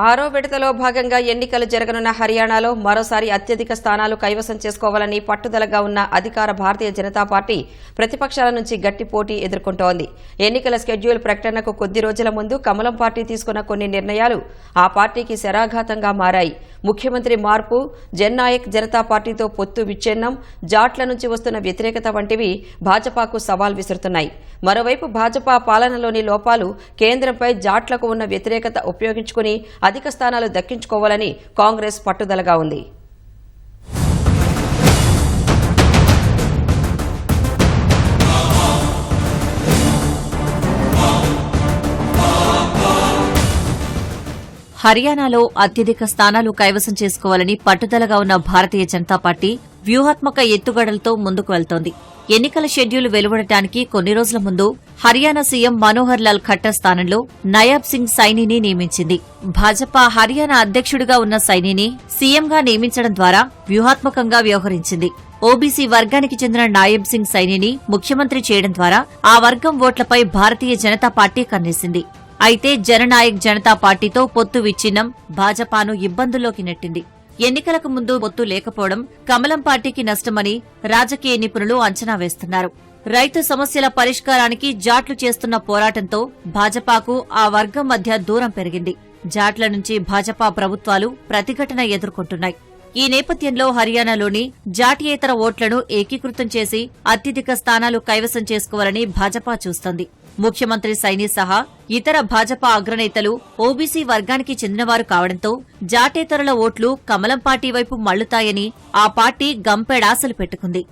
ఆరో విడతలో భాగంగా ఎన్నికలు జరగనున్న హర్యానాలో మరోసారి అత్యధిక స్థానాలు కైవసం చేసుకోవాలని పట్టుదలగా ఉన్న అధికార భారతీయ జనతా పార్టీ ప్రతిపక్షాల నుంచి గట్టి పోటీ ఎదుర్కొంటోంది. ఎన్నికల షెడ్యూల్ ప్రకటనకు కొద్ది రోజుల ముందు కమలం పార్టీ తీసుకున్న కొన్ని నిర్ణయాలు ఆ పార్టీకి శరాఘాతంగా మారాయి. ముఖ్యమంత్రి మార్పు జన్నాయక్ జనతా పార్టీతో పొత్తు విచ్ఛిన్నం జాట్ల నుంచి వస్తున్న వ్యతిరేకత వంటివి భాజపాకు సవాల్ విసురుతున్నాయి. మరోవైపు భాజపా పాలనలోని లోపాలు కేంద్రంపై జాట్లకు ఉన్న వ్యతిరేకత ఉపయోగించుకుని అధిక స్థానాలు దక్కించుకోవాలని కాంగ్రెస్ పట్టుదలగా ఉంది. హర్యానాలో అత్యధిక స్థానాలు కైవసం చేసుకోవాలని పట్టుదలగా ఉన్న భారతీయ జనతా పార్టీ వ్యూహాత్మక ఎత్తుగడలతో ముందుకు వెళ్తోంది. ఎన్నికల షెడ్యూల్ వెలువడటానికి కొన్ని రోజుల ముందు హర్యానా సీఎం మనోహర్ లాల్ ఖట్టర్ స్థానంలో నయాబ్ సింగ్ సైనిని నియమించింది. భాజపా హర్యానా అధ్యక్షుడిగా ఉన్న సైనిని సీఎంగా నియమించడం ద్వారా వ్యూహాత్మకంగా వ్యవహరించింది. ఓబీసీ వర్గానికి చెందిన నాయబ్ సింగ్ సైనిని ముఖ్యమంత్రి చేయడం ద్వారా ఆ వర్గం ఓట్లపై భారతీయ జనతా పార్టీ కన్నేసింది. అయితే జననాయక్ జనతా పార్టీతో పొత్తు విచ్ఛిన్నం భాజపాను ఇబ్బందుల్లోకి నెట్టింది. ఎన్నికలకు ముందు పొత్తు లేకపోవడం కమలం పార్టీకి నష్టమని రాజకీయ నిపుణులు అంచనా వేస్తున్నారు. రైతు సమస్యల పరిష్కారానికి జాట్లు చేస్తున్న పోరాటంతో భాజపాకు ఆ వర్గం మధ్య దూరం పెరిగింది. జాట్ల నుంచి భాజపా ప్రభుత్వాలు ప్రతిఘటన ఎదుర్కొంటున్నాయి. ఈ నేపథ్యంలో హర్యానాలోని జాతీయేతర ఓట్లను ఏకీకృతం చేసి అత్యధిక స్థానాలు కైవసం చేసుకోవాలని భాజపా చూస్తోంది. ముఖ్యమంత్రి సైని సహా ఇతర భాజపా అగ్రనేతలు ఓబీసీ వర్గానికి చెందినవారు కావడంతో జాటేతరుల ఓట్లు కమలం పార్టీ వైపు మళ్ళుతాయని ఆ పార్టీ గంపెడాసలు పెట్టుకుంది.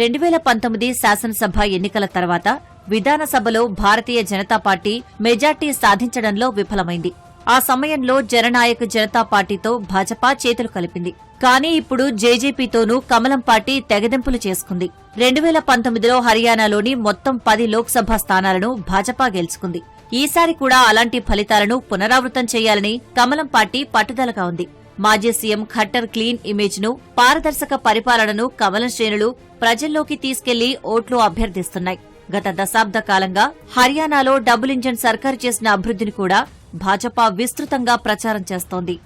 రెండు వేల పంతొమ్మిది శాసనసభ ఎన్నికల తర్వాత విధానసభలో భారతీయ జనతా పార్టీ మెజార్టీ సాధించడంలో విఫలమైంది. ఆ సమయంలో జననాయక్ జనతా పార్టీతో భాజపా చేతులు కలిపింది. కానీ ఇప్పుడు జేజేపీతోనూ కమలం పార్టీ తెగదెంపులు చేసుకుంది. రెండు వేల పంతొమ్మిదిలో హర్యానాలోని మొత్తం పది లోక్సభ స్థానాలను భాజపా గెలుచుకుంది. ఈసారి కూడా అలాంటి ఫలితాలను పునరావృతం చేయాలని కమలం పార్టీ పట్టుదలగా ఉంది. మాజీ సీఎం ఖట్టర్ క్లీన్ ఇమేజ్ను పారదర్శక పరిపాలనను కమలం శ్రేణులు ప్రజల్లోకి తీసుకెళ్ళి ఓట్లు అభ్యర్థిస్తున్నాయి. గత దశాబ్ద కాలంగా హర్యానాలో డబుల్ ఇంజన్ సర్కారు చేసిన అభివృద్ధిని కూడా భాజపా విస్తృతంగా ప్రచారం చేస్తోంది.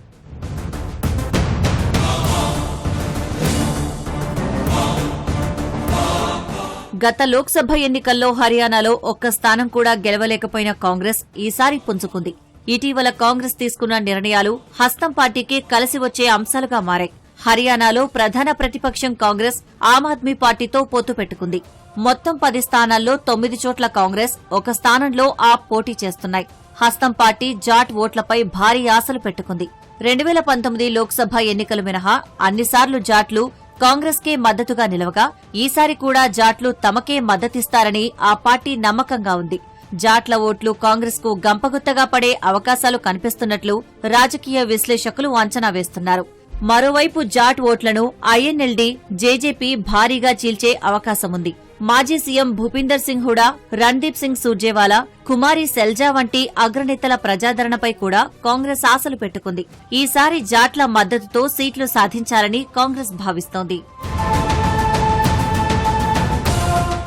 గత లోక్సభ ఎన్నికల్లో హర్యానాలో ఒక్క స్థానం కూడా గెలవలేకపోయిన కాంగ్రెస్ ఈసారి పుంజుకుంది. ఇటీవల కాంగ్రెస్ తీసుకున్న నిర్ణయాలు హస్తం పార్టీకి కలిసి వచ్చే అంశాలుగా మారాయి. హర్యానాలో ప్రధాన ప్రతిపక్షం కాంగ్రెస్ ఆమ్ ఆద్మీ పార్టీతో పొత్తు పెట్టుకుంది. మొత్తం పది స్థానాల్లో తొమ్మిది చోట్ల కాంగ్రెస్ ఒక స్థానంలో ఆప్ పోటీ చేస్తున్నాయి. హస్తం పార్టీ జాట్ ఓట్లపై భారీ ఆశలు పెట్టుకుంది. రెండు వేల పంతొమ్మిది లోక్సభ ఎన్నికలు మినహా అన్నిసార్లు జాట్లు కాంగ్రెస్కే మద్దతుగా నిలవగా ఈసారి కూడా జాట్లు తమకే మద్దతిస్తారని ఆ పార్టీ నమ్మకంగా ఉంది. జాట్ల ఓట్లు కాంగ్రెస్కు గంపగుత్తగా పడే అవకాశాలు కనిపిస్తున్నట్లు రాజకీయ విశ్లేషకులు అంచనా వేస్తున్నారు. మరోవైపు జాట్ ఓట్లను ఐఎన్ఎల్డీ జేజేపీ భారీగా చీల్చే అవకాశముంది. మాజీ సీఎం భూపీందర్ సింగ్ హుడా రణ్దీప్ సింగ్ సూర్జేవాలా కుమారి సెల్జా వంటి అగ్రనేతల ప్రజాదరణపై కూడా కాంగ్రెస్ ఆశలు పెట్టుకుంది. ఈసారి జాట్ల మద్దతుతో సీట్లు సాధించాలని కాంగ్రెస్ భావిస్తోంది.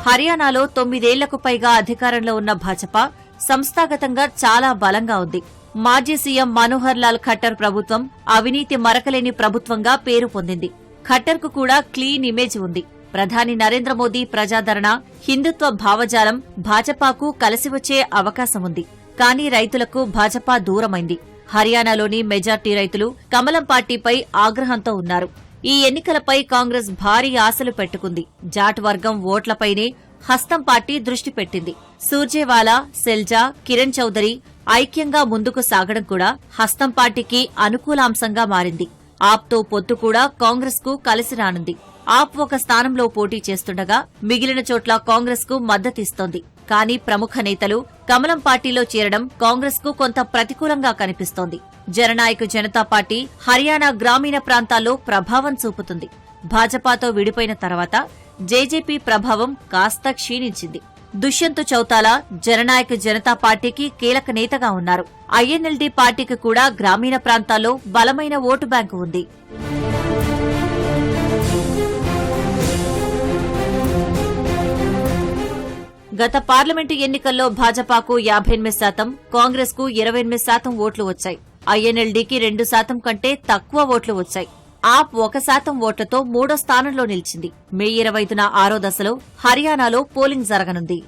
హర్యానాలో తొమ్మిదేళ్ళకు పైగా అధికారంలో ఉన్న భాజపా సంస్థాగతంగా చాలా బలంగా ఉంది. మాజీ సీఎం మనోహర్ లాల్ ఖట్టర్ ప్రభుత్వం అవినీతి మరకలేని ప్రభుత్వంగా పేరు పొందింది. ఖట్టర్కు కూడా క్లీన్ ఇమేజ్ ఉంది. ప్రధాని నరేంద్ర మోదీ ప్రజాదరణ హిందుత్వ భావజాలం భాజపాకు కలిసి వచ్చే అవకాశముంది. కానీ రైతులకు భాజపా దూరమైంది. హర్యానాలోని మెజార్టీ రైతులు కమలం పార్టీపై ఆగ్రహంతో ఉన్నారు. ఈ ఎన్నికలపై కాంగ్రెస్ భారీ ఆశలు పెట్టుకుంది. జాట్ వర్గం ఓట్లపైనే హస్తం పార్టీ దృష్టి పెట్టింది. సూర్జేవాలా సెల్జా కిరణ్ చౌదరి ఐక్యంగా ముందుకు సాగడం కూడా హస్తం పార్టీకి అనుకూలాంశంగా మారింది. ఆప్తో పొత్తు కూడా కాంగ్రెస్కు కలిసి రానుంది. ఆప్ ఒక స్థానంలో పోటీ చేస్తుండగా మిగిలిన చోట్ల కాంగ్రెస్కు మద్దతిస్తోంది కానీ ప్రముఖ నేతలు కమలం పార్టీలో చేరడం కాంగ్రెస్కు కొంత ప్రతికూలంగా కనిపిస్తోంది. జననాయక్ జనతా పార్టీ హర్యానా గ్రామీణ ప్రాంతాల్లో ప్రభావం చూపుతుంది. భాజపాతో విడిపోయిన తర్వాత జేజేపీ ప్రభావం కాస్త క్షీణించింది. దుష్యంత్ చౌతాలా జననాయక్ జనతా పార్టీకి కీలక నేతగా ఉన్నారు. ఐఎన్ఎల్డీ పార్టీకి కూడా గ్రామీణ ప్రాంతాల్లో బలమైన ఓటు బ్యాంకు ఉంది. గత పార్లమెంటు ఎన్నికల్లో భాజపాకు యాభై ఎనిమిది శాతం కాంగ్రెస్కు ఇరవై ఎనిమిది శాతం ఓట్లు వచ్చాయి. ఐఎన్ఎల్డీకి రెండు శాతం కంటే తక్కువ ఓట్లు వచ్చాయి. ఆప్ ఒక శాతం ఓట్లతో మూడో స్థానంలో నిలిచింది. మే ఇరవైదున ఆరో దశలో హర్యానాలో పోలింగ్ జరగనుంది.